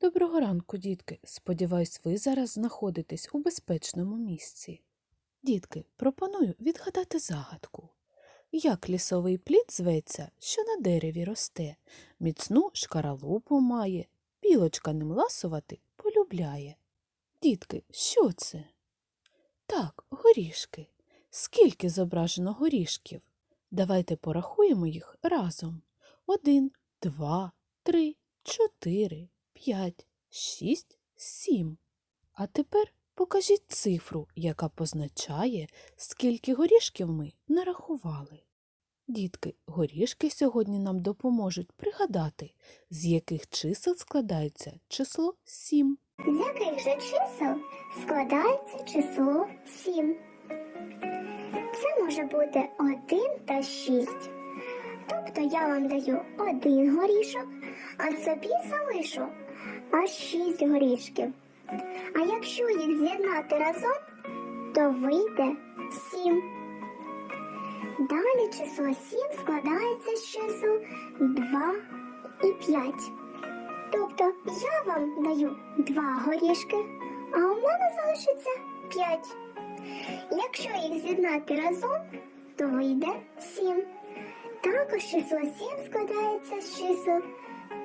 Доброго ранку, дітки. Сподіваюсь, ви зараз знаходитесь у безпечному місці. Дітки, пропоную відгадати загадку. Як лісовий плід зветься, що на дереві росте, міцну шкаралупу має, білочка ним ласувати полюбляє. Дітки, що це? Так, горішки. Скільки зображено горішків? Давайте порахуємо їх разом. Один, два, три, чотири, п'ять, шість, сім. А тепер покажіть цифру, яка позначає, скільки горішків ми нарахували. Дітки, горішки сьогодні нам допоможуть пригадати, з яких чисел складається число сім. З яких же чисел складається число 7? Це може бути 1 та 6. Тобто я вам даю один горішок, а собі залишу аж 6 горішків. А якщо їх з'єднати разом, то вийде 7. Далі число 7 складається з чисел 2 і 5. Тобто я вам даю два горішки, а у мене залишиться п'ять. Якщо їх з'єднати разом, то вийде сім. Також число сім складається з чисел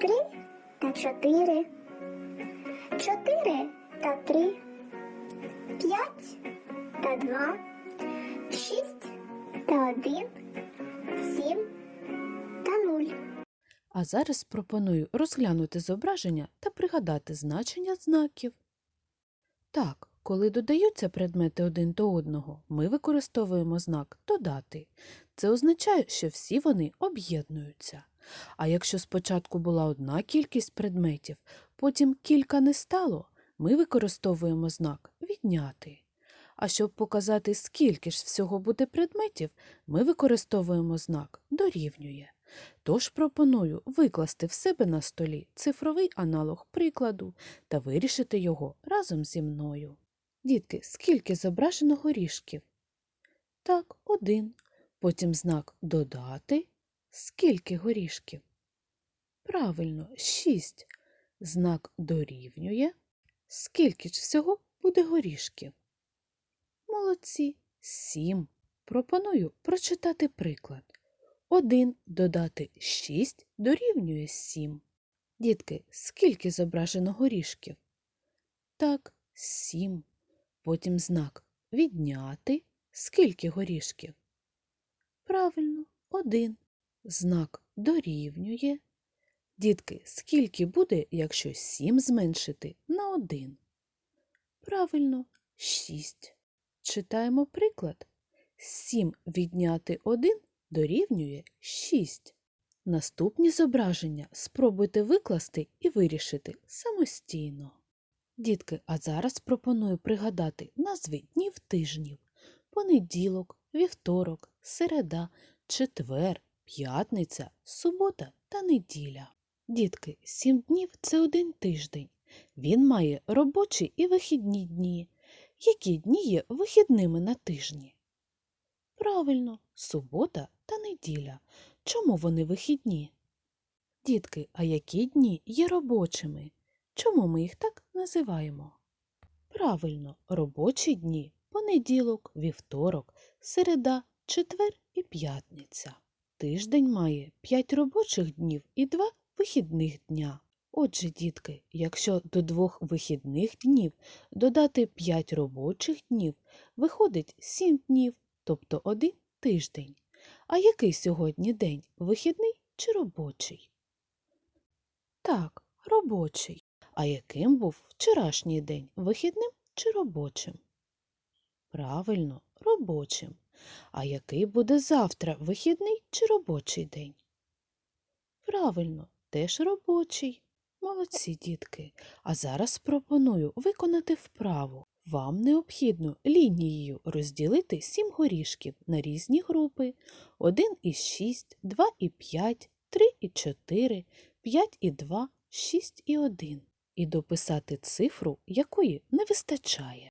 три та чотири, чотири та три, п'ять та два, шість та один, сім та нуль. А зараз пропоную розглянути зображення та пригадати значення знаків. Так, коли додаються предмети один до одного, ми використовуємо знак додати. Це означає, що всі вони об'єднуються. А якщо спочатку була одна кількість предметів, потім кілька не стало, ми використовуємо знак відняти. А щоб показати, скільки ж всього буде предметів, ми використовуємо знак дорівнює. Тож пропоную викласти в себе на столі цифровий аналог прикладу та вирішити його разом зі мною. Дітки, скільки зображено горішків? Так, один. Потім знак додати. Скільки горішків? Правильно, шість. Знак дорівнює. Скільки ж всього буде горішків? Молодці. Сім. Пропоную прочитати приклад. 1 додати 6 дорівнює 7. Дітки, скільки зображено горішків? Так, 7. Потім знак відняти. Скільки горішків? Правильно, 1. Знак дорівнює. Дітки, скільки буде, якщо 7 зменшити на 1? Правильно, 6. Читаємо приклад. 7 відняти 1 дорівнює 6. Наступні зображення спробуйте викласти і вирішити самостійно. Дітки, а зараз пропоную пригадати назви днів тижнів понеділок, вівторок, середа, четвер, п'ятниця, субота та неділя. Дітки, сім днів це один тиждень. Він має робочі і вихідні дні. Які дні є вихідними на тижні? Правильно, субота та неділя. Чому вони вихідні? Дітки, а які дні є робочими? Чому ми їх так називаємо? Правильно, робочі дні понеділок, вівторок, середа, четвер і п'ятниця. Тиждень має 5 робочих днів і 2 вихідних дня. Отже, дітки, якщо до двох вихідних днів додати 5 робочих днів, виходить 7 днів, тобто один тиждень. А який сьогодні день? Вихідний чи робочий? Так, робочий. А яким був вчорашній день? Вихідним чи робочим? Правильно, робочим. А який буде завтра? Вихідний чи робочий день? Правильно, теж робочий. Молодці, дітки. А зараз пропоную виконати вправу. Вам необхідно лінією розділити сім горішків на різні групи 1 і 6, 2 і 5, 3 і 4, 5 і 2, 6 і 1 і дописати цифру, якої не вистачає.